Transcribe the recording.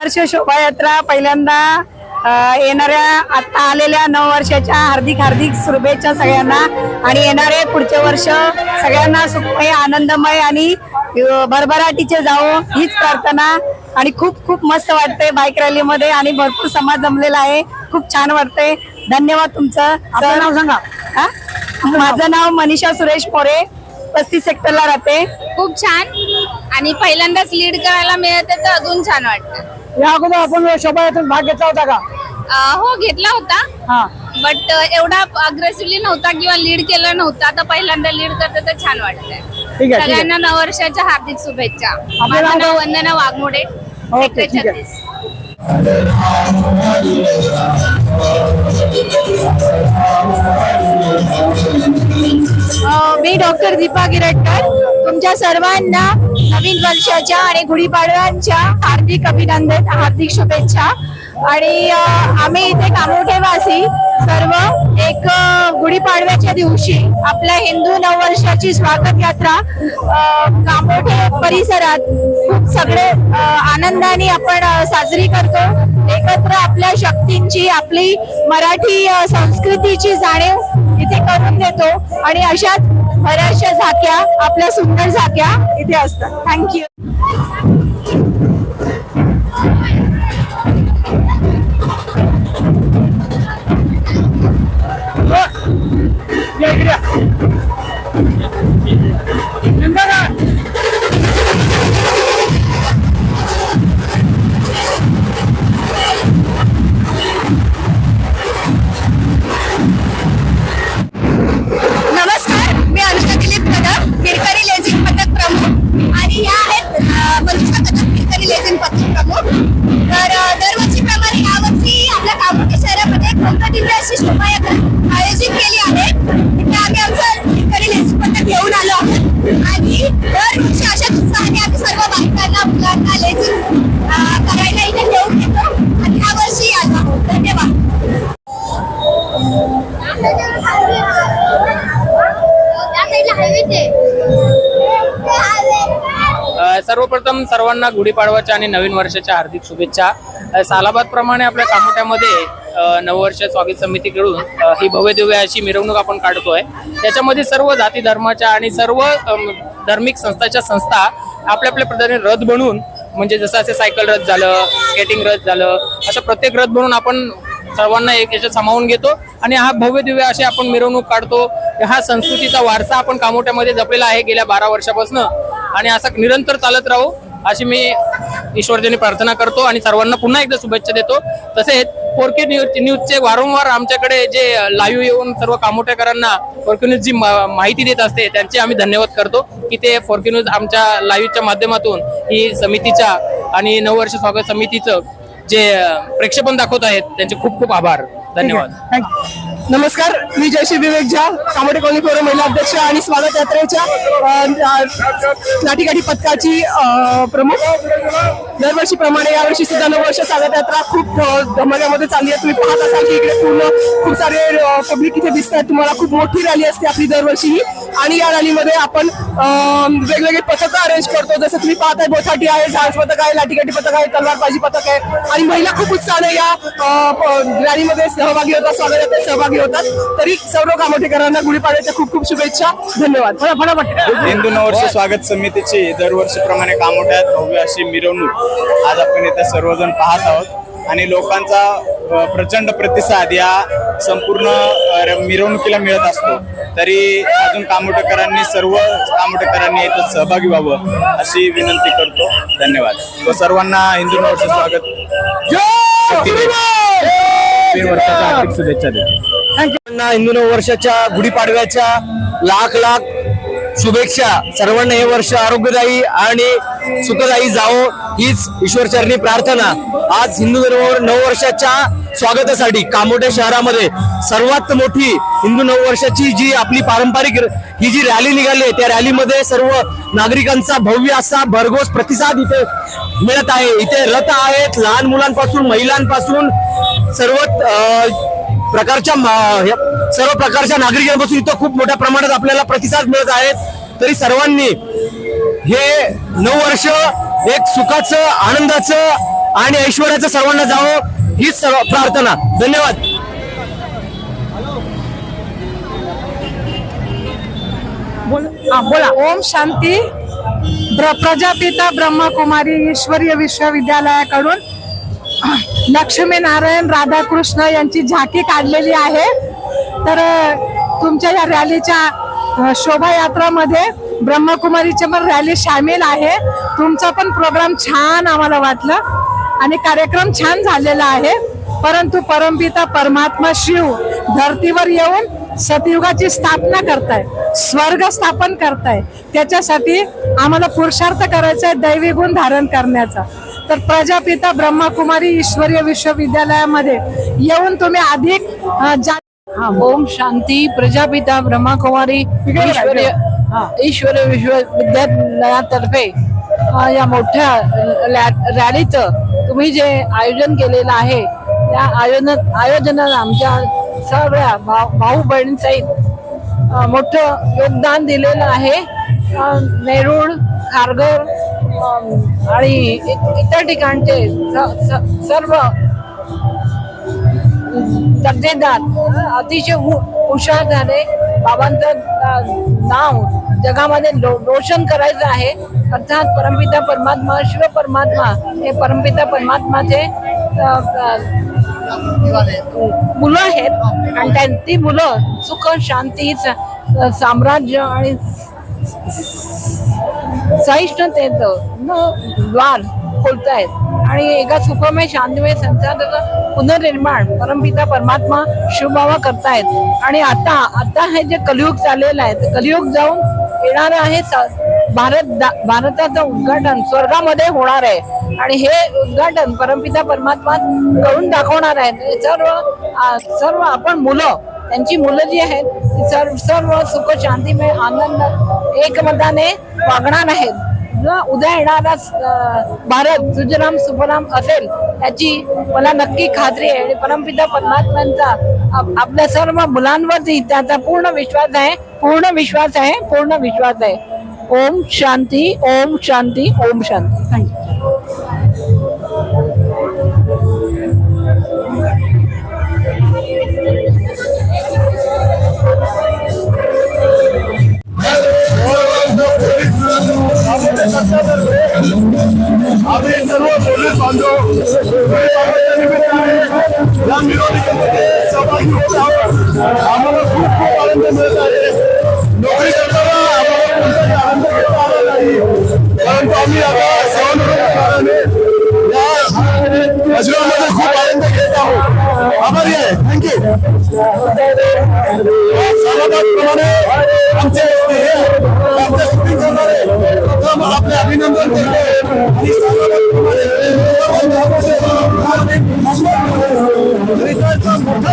वर्ष शोभायात्रा पहिल्यांदा येणाऱ्या आता आलेल्या नऊ वर्षाच्या हार्दिक हार्दिक शुभेच्छा सगळ्यांना आणि येणारे पुढचे वर्ष सगळ्यांना सुखमय आनंदमय आणि भरभराटीचे जावो हीच प्रार्थना आणि खूप खूप मस्त वाटतंय बाईक रॅलीमध्ये आणि भरपूर समाज जमलेला आहे. खूप छान वाटतंय. धन्यवाद तुमचं. आपलं नाव सांगा. हा? माझं नाव मनीषा सुरेश मोरे पस्तीस सेक्टरला राहते. खूप छान. आणि पहिल्यांदाच लीड करायला मिळते तर अजून छान वाटतं. या अगोदर आपण शोभायात्रेत भाग घेतला होता का? अं, हो घेतला होता. हा. बट एवढा अग्रेसिव्हली नव्हता किंवा लीड केला नव्हता. आता पहिल्यांदा लीड करते तर छान वाटतंय. ठीक आहे. सगळ्यांना नववर्षाच्या हार्दिक शुभेच्छा. माझं नाव? वंदना वाघमोडे. ओके, सेक्टर ठीक आहे. छत्तीस मी डॉक्टर दीपा गिरटकर. तुमच्या सर्वांना नवीन वर्षाच्या आणि गुढीपाडव्यांच्या हार्दिक अभिनंदन हार्दिक शुभेच्छा. आणि आम्ही इथे कामोठेवासी सर्व एक गुढीपाडव्याच्या दिवशी आपल्या हिंदू नववर्षाची स्वागत यात्रा कामोठे परिसरात खूप सगळे आनंदाने आपण साजरी करतो. एकत्र आपल्या शक्तींची आपली मराठी संस्कृतीची जाणीव इथे करून देतो. आणि अशाच बऱ्याचशा झाक्या आपल्या सुंदर झाक्या इथे असतात थँक्यू Yeah, yeah. पथक सर्वप्रथम सर्वांना गुढीपाडवाच्या आणि नवीन वर्षाच्या हार्दिक शुभेच्छा. अ, सालाबाद प्रमाणे आपल्या कामोट्यामध्ये नववर्ष स्वागत समितीकडून ही भव्य दिव्य अशी मिरवणूक आपण काढतोय. त्याच्यामध्ये सर्व जाती धर्माच्या आणि सर्व धार्मिक संस्थाच्या संस्था आपल्या आपल्या पद्धतीने रथ बनवून म्हणजे जसं असे सायकल रथ झालं स्केटिंग रथ झालं असं प्रत्येक रथ बनवून आपण सर्वांना एक याच्यात सामावून घेतो आणि हा भव्य दिव्य असे आपण मिरवणूक काढतो. हा संस्कृतीचा वारसा आपण कामोट्यामध्ये जपलेला आहे गेल्या बारा वर्षापासून. आणि असा निरंतर चालत राहू. अशी मी ईश्वरजनी प्रार्थना करतो आणि सर्वांना पुन्हा एकदा शुभेच्छा देतो. तसेच फोरके न्यूज न्यूजचे वारंवार आमच्याकडे जे लाईव्ह येऊन सर्व कामोट्याकरांना फोरके न्यूज जी माहिती देत असते त्यांचे आम्ही धन्यवाद करतो की ते फोरके न्यूज आमच्या लाईव्हच्या माध्यमातून ही समितीच्या आणि नववर्ष स्वागत समितीचं जे प्रेक्षेपण दाखवत आहेत त्यांचे खूप खूप आभार. धन्यवाद. थँक्यू. नमस्कार मी जयश्री विवेक झा कामोटे कॉलनी फोरम महिला अध्यक्ष आणि स्वागत यात्रेच्या लाठीकाठी पथकाची प्रमुख. दरवर्षीप्रमाणे यावर्षी सुद्धा नऊ वर्ष स्वागत यात्रा खूप अ, धमाक्यामध्ये चालली आहे. तुम्ही पाहत असाल की इकडे पूर्ण खूप सारे पब्लिक इथे दिसत आहेत. तुम्हाला खूप मोठी रॅली असते आपली दरवर्षी ही आणि या रॅलीमध्ये आपण वेगवेगळे पथक अरेंज करतो. जसं तुम्ही पाहताय बोथाटी आहे डान्स पथक आहे लाठीकाठी पथक आहे तलवारबाजी पथक आहे. आणि महिला खूप उत्साहाने या रॅलीमध्ये सहभागी होतात स्वागत यात्रेत सहभागी होतात. तरी सर्व कामोठेकरांना गुढीपाडव्याच्या खूप खूप शुभेच्छा. धन्यवाद. हिंदू नववर्ष स्वागत समितीची दरवर्षीप्रमाणे कामोठ्यात भव्य अशी मिरवणूक आज आपण इथे सर्वजण पाहत आहोत. आणि लोकांचा प्रचंड प्रतिसाद या संपूर्ण मिरवणुकीला मिळत असतो. तरी अजून कामोटेकरांनी सर्व कामोटेकरांनी याच्यात सहभागी व्हावं अशी विनंती करतो. धन्यवाद. व सर्वांना हिंदू नववर्ष स्वागत. शुभेच्छा देतो. हिंदू नववर्षाच्या गुढीपाडव्याच्या लाख लाख शुभेच्छा. सर्वांना हे वर्ष आरोग्यदायी आणि सुखदायी जावो हीच ईश्वरचरणी प्रार्थना. आज हिंदू धर्म नववर्षाच्या स्वागतासाठी कामोठ्या शहरामध्ये सर्वात मोठी हिंदू नववर्षाची जी आपली पारंपरिक ही जी रॅली निघाली आहे त्या रॅलीमध्ये सर्व नागरिकांचा भव्य असा भरघोस प्रतिसाद इथे मिळत आहे. इथे रथ आहेत. लहान मुलांपासून महिलांपासून सर्व प्रकारच्या सर्व प्रकारच्या नागरिकांपासून इथं खूप मोठ्या प्रमाणात आपल्याला प्रतिसाद मिळत आहेत तरी सर्वांनी हे नऊ वर्ष एक सुखाचं आनंदाचं आणि ऐश्वर्याचं सर्वांना जावं हीच सर्व प्रार्थना. धन्यवाद. बोला ओम शांती. प्र- प्रजापिता ब्रह्मकुमारी ईश्वरीय विश्वविद्यालयाकडून लक्ष्मीनारायण राधाकृष्ण यांची झाकी काढलेली आहे. तर तुमच्या या रॅलीच्या शोभायात्रामध्ये ब्रह्मकुमारीचे पण रॅली सामील आहे. तुमचा पण प्रोग्राम छान आम्हाला वाटलं आणि कार्यक्रम छान झालेला आहे. परंतु परमपिता परमात्मा शिव धरतीवर येऊन सतयुगाची स्थापना करताय स्वर्ग स्थापन करताय. त्याच्यासाठी आम्हाला पुरुषार्थ करायचा आहे दैवी गुण धारण करण्याचा. तर प्रजापिता ब्रह्मकुमारी ईश्वरीय विश्वविद्यालयामध्ये येऊन तुम्ही अधिक जा ओम शांती प्रजापिता ब्रह्माकुमारी ईश्वरीय ईश्वरीय विश्वविद्यालयातर्फे अ, या मोठ्या लॅ- रॅलीचं तुम्ही जे आयोजन केलेलं आहे त्या आयोजन आयोजनाला आमच्या सगळ्या भाऊ भाऊ बहिणींसहित अ, मोठं योगदान दिलेलं आहे. अ, नेरूळ खारघर आणि इतर ठिकाणचे स- स- सर्व दर्जेदार अतिशय हु- हुशार झाले बाबांचं नाव जगामध्ये लो रोशन करायचं आहे. अर्थात परमपिता परमात्मा शिव परमात्मा हे परमपिता परमात्माचे मुलं आहेत. आणि त्यांची मुलं सुख शांती स- साम्राज्य आणि सहिष्णुतेचं न द्वार आहेत आणि एका सुखमय शांतिमय संसाराचं पुनर्निर्माण परमपिता परमात्मा शिवबाबा करतायत. आणि आता आता हे जे कलियुग चाललेलं आहे कलियुग जाऊन येणार आहे स- भारत दा- भारताचं उद्घाटन स्वर्गामध्ये होणार आहे. आणि हे उद्घाटन परमपिता परमात्मा करून दाखवणार आहेत. सर्व सर्व आपण मुलं त्यांची मुलं जी आहेत सर्व सर्व सुख शांतीमय आनंद एकमताने वागणार आहेत जो उद्या येणारा भारत सुजराम सुफराम असेल याची मला नक्की खात्री आहे. आणि परमपिता परमात्म्यांचा आपल्या सर्व मुलांवरती त्याचा पूर्ण विश्वास आहे. पूर्ण विश्वास आहे. पूर्ण विश्वास आहे. ओम शांती ओम शांती ओम शांती. Thank you. आम्हाला खूप खूप आनंद मिळत आहे नोकरी करताना आम्हाला कोणताही आनंद घेता आला नाही परंतु आम्ही आता सेवानिवृत्तीप्रमाणे या अजरामध्ये खूप आनंद घेत आहोत आभारी आहे थँक्यू प्रमाणे आमचे स्नेह, शूटिंग करणारे प्रथम आपले अभिनंदन करतो आणि सर्वप्रमाणे रिटायरचा मोठा